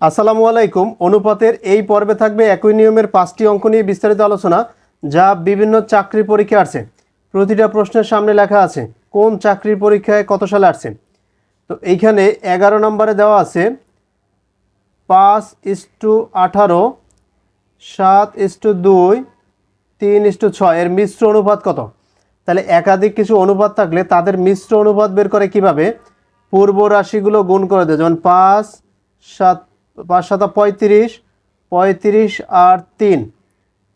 আসসালামু আলাইকুম। অনুপাতের এই পর্বে থাকবে একই নিয়মের পাঁচটি অঙ্ক নিয়ে বিস্তারিত আলোচনা, যা বিভিন্ন চাকরি পরীক্ষা আসছে। প্রতিটা প্রশ্নের সামনে লেখা আছে, কোন চাকরির পরীক্ষায় কত সালে আসছে? তো এইখানে এগারো নম্বরে দেওয়া আছে, পাঁচ ইস্টু আঠারো, সাত ইস্টু দুই, তিন ইস্টু ছয়, এর মিশ্র অনুপাত কত? তাহলে একাধিক কিছু অনুপাত থাকলে তাদের মিশ্র অনুপাত বের করে কীভাবে? পূর্ব রাশিগুলো গুণ করে দেয়, যেমন পাঁচ, সাত পাঁচ সাতা পঁয়ত্রিশ পঁয়ত্রিশ আর তিন।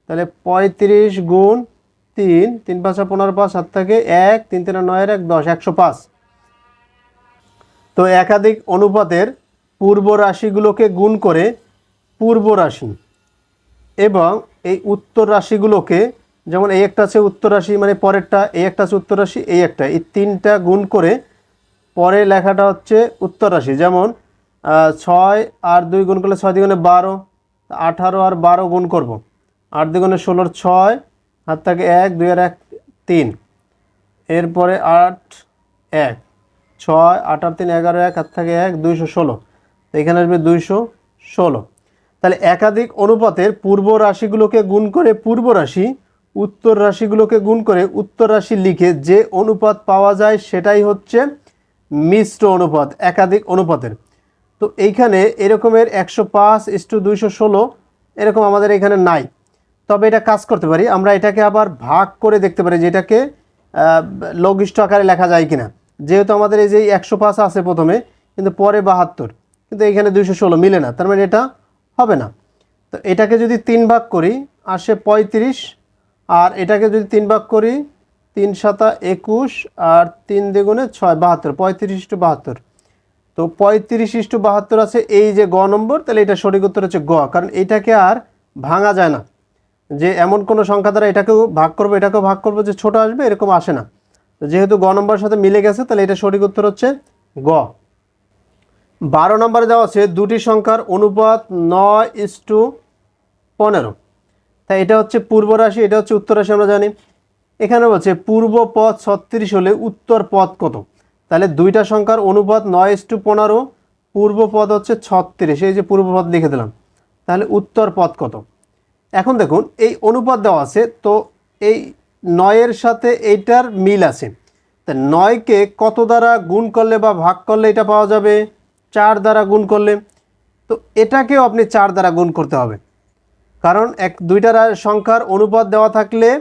তাহলে পঁয়ত্রিশ গুণ তিন তিন পাঁচা পনেরো পাঁচ, সাত থেকে এক, তিন তিন নয়ের এক দশ, একশো পাঁচ। তো একাধিক অনুপাতের পূর্ব রাশিগুলোকে গুণ করে পূর্ব রাশি এবং এই উত্তর রাশিগুলোকে, যেমন এই একটা আছে উত্তর রাশি মানে পরেরটা, এই একটা আছে উত্তর রাশি, এই একটা, এই তিনটা গুণ করে পরে লেখাটা হচ্ছে উত্তর রাশি। যেমন ছয় আর দুই গুণ করলে ছয় দ্বিগুণে বারো, আঠারো আর বারো গুণ করব। আট দ্বিগুণে ষোলোর ছয় হাত থাকে এক, দুই আর এক, তিন। এরপরে আট, এক। ছয়, আট আর তিন, এগারো, এক হাত থাকে এক, দুইশো ষোলো। তো এখানে আসবে দুইশো ষোলো। তাহলে একাধিক অনুপাতের পূর্ব রাশিগুলোকে গুণ করে পূর্ব রাশি, উত্তর রাশিগুলোকে গুণ করে উত্তর রাশি লিখে যে অনুপাত পাওয়া যায় সেটাই হচ্ছে মিশ্র অনুপাত, একাধিক অনুপাতের। তো এইখানে এরকমের একশো পাঁচ ইস্টু দুইশো ষোলো এরকম আমাদের এখানে নাই। তবে এটা কাজ করতে পারি আমরা এটাকে আবার ভাগ করে দেখতে পারি যে এটাকে আহ, লঘিষ্ঠ আকারে লেখা যায় কিনা। যেহেতু আমাদের এই যে একশো পাঁচ আছে প্রথমে কিন্তু পরে বাহাত্তর কিন্তু এখানে দুইশো ষোলো মিলে না তার মানে এটা হবে না। তো এটাকে যদি তিন ভাগ করি আসে পঁয়ত্রিশ আর এটাকে যদি তিন ভাগ করি তিন সাতা একুশ আর তিন দ্বিগুণে ছয় বাহাত্তর পঁয়ত্রিশ টু বাহাত্তর। তো পঁয়ত্রিশ ইস্টু বাহাত্তর আছে এই যে গ নম্বর, তাহলে এটা সঠিক উত্তর হচ্ছে গ, কারণ এটাকে আর ভাঙা যায় না। যে এমন কোনো সংখ্যা দ্বারা এটাকেও ভাগ করব, এটাকেও ভাগ করব যে ছোট আসবে, এরকম আসে না। যেহেতু গ নম্বরের সাথে মিলে গেছে, তাহলে এটা সঠিক উত্তর হচ্ছে গ। বারো নম্বরে দেওয়া আছে, দুটি সংখ্যার অনুপাত নয় ইস্টু পনেরো। তাই এটা হচ্ছে পূর্ব রাশি, এটা হচ্ছে উত্তর রাশি, আমরা জানি। এখানে বলছে পূর্ব পথ ছত্রিশ হলে উত্তর পথ কত? তাহলে দুইটা সংখ্যার অনুপাত নয় ইস্টু পনেরো, পূর্ব পদ হচ্ছে ছত্রিশ। এই যে পূর্ব পথ লিখে দিলাম। তাহলে উত্তর পথ কত? এখন দেখুন, এই অনুপাত দেওয়া আছে, তো এই নয়ের সাথে এইটার মিল আছে। তা নয়কে কত দ্বারা গুণ করলে বা ভাগ করলে এটা পাওয়া যাবে? চার দ্বারা গুণ করলে। তো এটাকেও আপনি চার দ্বারা গুণ করতে হবে। কারণ এক, দুইটা রা- সংখ্যার অনুপাত দেওয়া থাকলে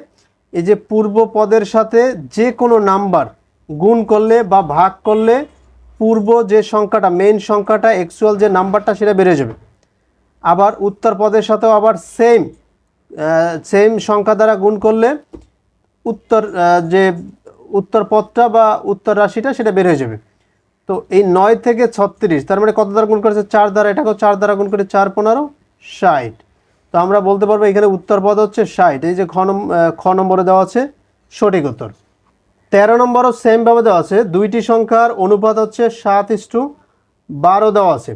এই যে পূর্ব পদের সাথে যে কোনো নাম্বার গুণ করলে বা ভাগ করলে পূর্ব যে সংখ্যাটা মেইন সংখ্যাটা অ্যাকচুয়াল যে নাম্বারটা সেটা বেড়ে যাবে। আবার উত্তর পদের সাথেও আবার সেম সেম সংখ্যা দ্বারা গুণ করলে উত্তর যে উত্তর পদটা বা উত্তর রাশিটা, সেটা বের হয়ে যাবে। তো এই নয় থেকে ছত্রিশ, তার মানে কত দ্বারা গুণ করেছে? চার দ্বারা, এটাকেও চার দ্বারা গুণ করে চার পনেরো, ষাট। তো আমরা বলতে পারব এখানে উত্তর পদ হচ্ছে ষাট, এই যে খ নম্বরে দেওয়া আছে সঠিক উত্তর। তেরো নম্বরও সেমভাবে দেওয়া আছে। দুইটি সংখ্যার অনুপাত হচ্ছে সাত ইস্টু বারো দেওয়া আছে।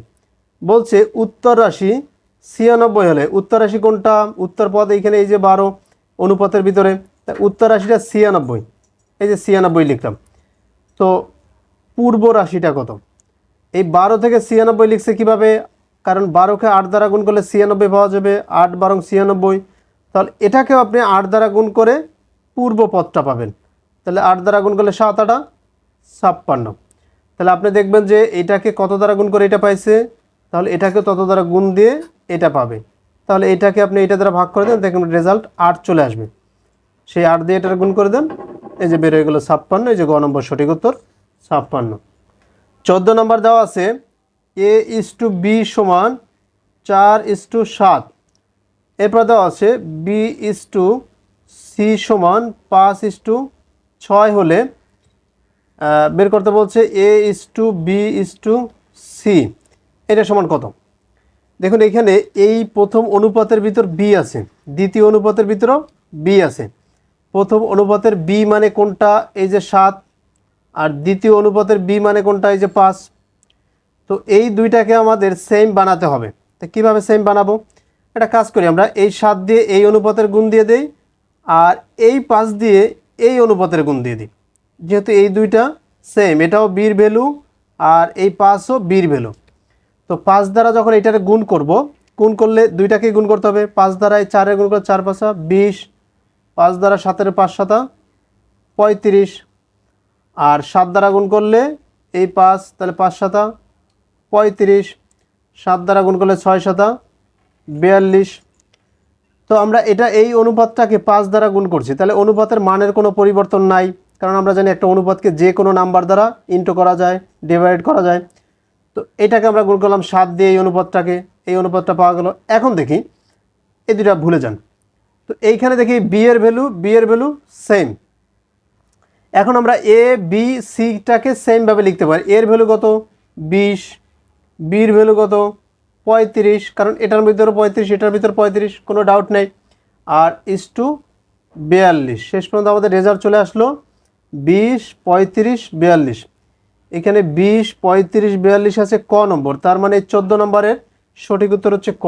বলছে উত্তর রাশি ছিয়ানব্বই হলে, উত্তর রাশি কোনটা? উত্তর পদ এইখানে এই যে বারো, অনুপাতের ভিতরে। উত্তর রাশিটা ছিয়ানব্বই। এই যে ছিয়ানব্বই লিখলাম। তো পূর্ব রাশিটা কত? এই বারো থেকে ছিয়ানব্বই লিখছে কীভাবে? কারণ বারোকে আট দ্বারা গুণ করলে ছিয়ানব্বই পাওয়া যাবে। আট বারং ছিয়ানব্বই। তাহলে এটাকেও আপনি আট দ্বারা গুণ করে পূর্ব পদটা পাবেন। তাহলে আট দ্বারা গুণ করলে সাত, আটা ছাপ্পান্ন। তাহলে আপনি দেখবেন যে এটাকে কত দ্বারা গুণ করে এটা পাইছে? তাহলে এটাকে তত দ্বারা গুণ দিয়ে এটা পাবে। তাহলে এটাকে আপনি এটা দ্বারা ভাগ করে দেন দেখবেন রেজাল্ট আট চলে আসবে। সেই আট দিয়ে এটার গুণ করে দেন, এই যে বের হয়ে গেলো ছাপ্পান্ন, এই যে গ নম্বর সঠিক উত্তর, ছাপ্পান্ন। চোদ্দ নম্বর দেওয়া আছে এ ইস টু বি সমান চার ইস টু সাত। এরপর দেওয়া আছে বি ইস টু সি সমান পাঁচ ইস টু ছয় হলে বের করতে বলছে A is to B is to C এটা সমান কত? দেখুন এখানে এই প্রথম অনুপাতের ভিতর বি আছে, দ্বিতীয় অনুপাতের ভিতরেও বি আছে। প্রথম অনুপাতের বি মানে কোনটা? এই যে সাত, আর দ্বিতীয় অনুপাতের বি মানে কোনটা? এই যে পাঁচ। তো এই দুইটাকে আমাদের সেম বানাতে হবে। তো কীভাবে সেম বানাবো? একটা কাজ করি আমরা, এই সাত দিয়ে এই অনুপাতের গুণ দিয়ে দেই, আর এই পাঁচ দিয়ে এই অনুপাতের গুণ দিয়ে দিই। যেহেতু এই দুইটা সেম এটাও বির ভ্যালু আর এই পাঁচও বির ভ্যালু তো পাঁচ দ্বারা যখন এটারে গুণ করব, গুণ করলে দুইটাকেই গুণ করতে হবে। পাঁচ দ্বারায় চারে গুণ করলে চার পাঁচা, বিশ। পাঁচ দ্বারা সাতের পাঁচ সাতা, পঁয়ত্রিশ। আর সাত দ্বারা গুণ করলে এই পাঁচ, তাহলে পাঁচ সাতা, পঁয়ত্রিশ। সাত দ্বারা গুণ করলে ছয় সাতা, বিয়াল্লিশ। তো আমরা এটা এই অনুপাতটাকে পাঁচ দ্বারা গুণ করছি। তাহলে অনুপাতের মানের কোনো পরিবর্তন নাই। কারণ আমরা জানি একটা অনুপাতকে যে কোনো নাম্বার দ্বারা ইন্টো করা যায় ডিভাইড করা যায়। তো এটাকে আমরা গুণ করলাম সাত দিয়ে এই অনুপাতটাকে, এই অনুপাতটা পাওয়া গেল। এখন দেখি, এই দুটা ভুলে যান। তো এইখানে দেখি বি এর ভ্যালু বি এর ভ্যালু সেম এখন আমরা এ বি সিটাকে সেমভাবে লিখতে পারি। এর ভ্যালু কত? বিশ। বির ভ্যালু কত? পঁয়ত্রিশ, কারণ এটার ভিতরে পঁয়ত্রিশ, এটার ভিতরে পঁয়ত্রিশ, কোনো ডাউট নেই। আর ইস টু বিয়াল্লিশ, শেষ পর্যন্ত আমাদের রেজাল্ট চলে আসলো বিশ, পঁয়ত্রিশ, বিয়াল্লিশ। এখানে বিশ, পঁয়ত্রিশ, বিয়াল্লিশ আছে ক নম্বর, তার মানে চোদ্দ নম্বরের সঠিক উত্তর হচ্ছে ক।